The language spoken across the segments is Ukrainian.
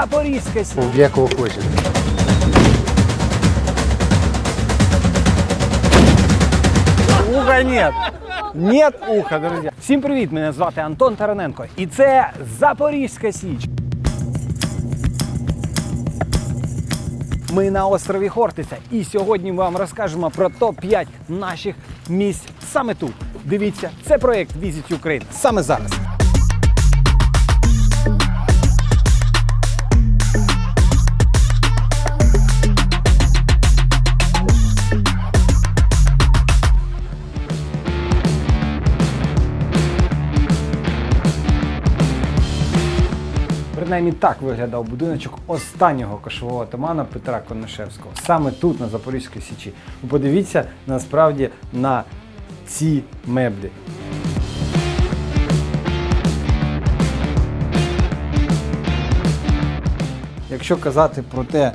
Запорізька Січ. Для кого хочешь. Уха нет. Нет уха, друзі. Всім привіт! Мене звати Антон Тараненко. І це Запорізька Січ. Ми на острові Хортиця. І сьогодні ми вам розкажемо про топ-5 наших місць саме тут. Дивіться, це проєкт Visit Ukraine саме зараз. Принаймні так виглядав будиночок останнього кошового отамана Петра Конишевського. Саме тут, на Запорізькій Січі. Подивіться насправді на ці меблі. Якщо казати про те,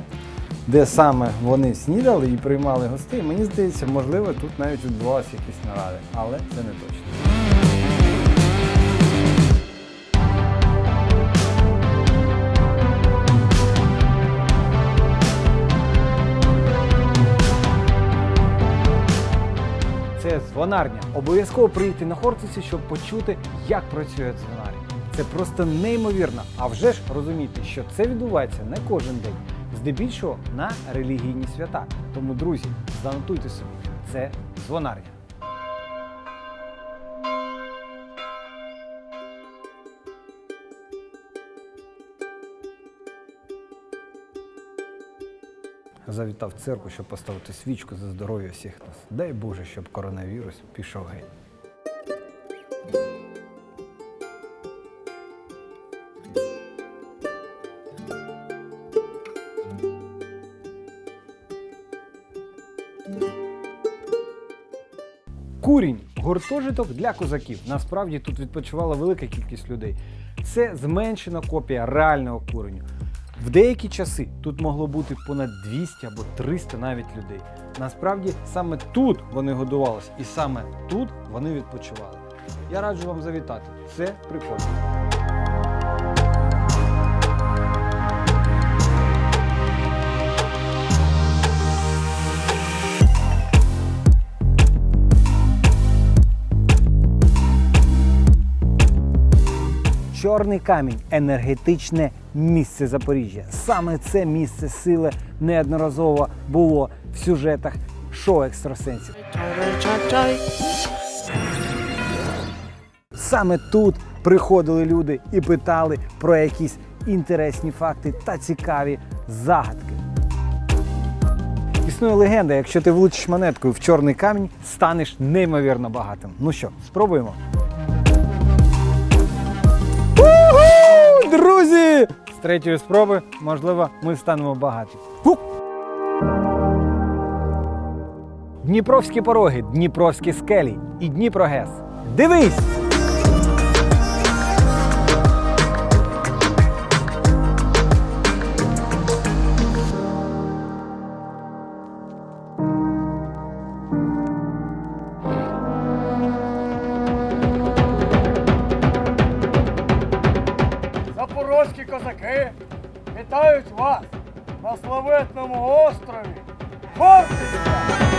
де саме вони снідали і приймали гостей, мені здається, можливо, тут навіть відбувалися якісь наради, але це не точно. Це дзвонарня. Обов'язково приїдьте на Хортиці, щоб почути, як працює дзвонарня. Це просто неймовірно. А вже ж розуміти, що це відбувається не кожен день, здебільшого на релігійні свята. Тому, друзі, занотуйте собі, це дзвонарня. Завітав в церкву, щоб поставити свічку за здоров'я всіх нас. Дай Боже, щоб коронавірус пішов геть. Курінь гуртожиток для козаків. Насправді тут відпочивала велика кількість людей. Це зменшена копія реального куреню. В деякі часи тут могло бути понад 200 або 300 навіть людей. Насправді саме тут вони годувалися і саме тут вони відпочивали. Я раджу вам завітати. Це прикольно. Чорний камінь енергетичне місце Запоріжжя. Саме це місце сили неодноразово було в сюжетах шоу екстрасенсів. Саме тут приходили люди і питали про якісь інтересні факти та цікаві загадки. Існує легенда, якщо ти влучиш монеткою в чорний камінь, станеш неймовірно багатим. Ну що, спробуємо. Третьої спроби, можливо, ми станемо багаті. Фу! Дніпровські пороги, Дніпровські скелі і Дніпрогес. Дивись! Запорозькі козаки вітають вас на славетному острові Хортиця!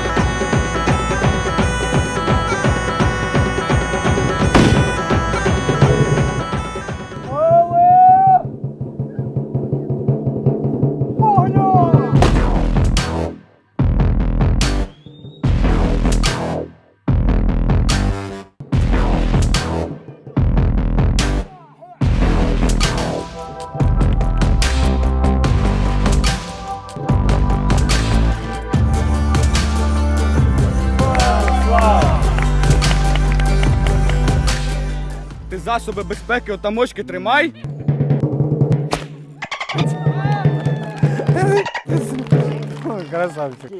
Засоби безпеки отамочки тримай. Красавчик.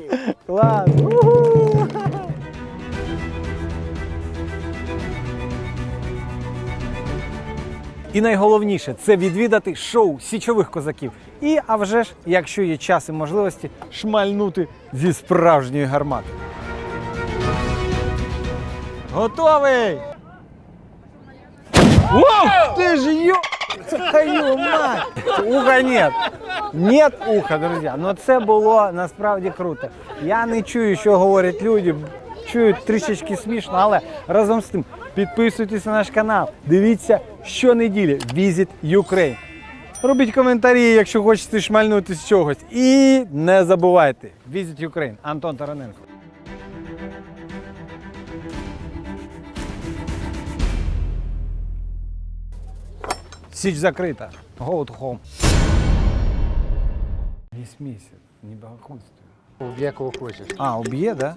Клас. І найголовніше це відвідати шоу січових козаків. І, а вже ж, якщо є час і можливості, шмальнути зі справжньої гармати. Готовий! Вау! Ти ж йо! Твою мать! Уха нет. Нет уха, друзі. Ну це було насправді круто. Я не чую, що говорять люди. Чую трішечки смішно, але разом з тим підписуйтесь на наш канал. Дивіться щонеділі Visit Ukraine. Робіть коментарі, якщо хочете шмальнути з чогось. І не забувайте Visit Ukraine. Антон Тараненко. Січ закрита. Go to home. Не смійся, не богохульствуй. Убей кого хочешь. А, уб'є, да?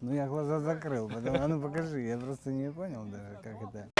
Ну я глаза закрыл, потому, а ну покажи, я просто не понял даже, как это.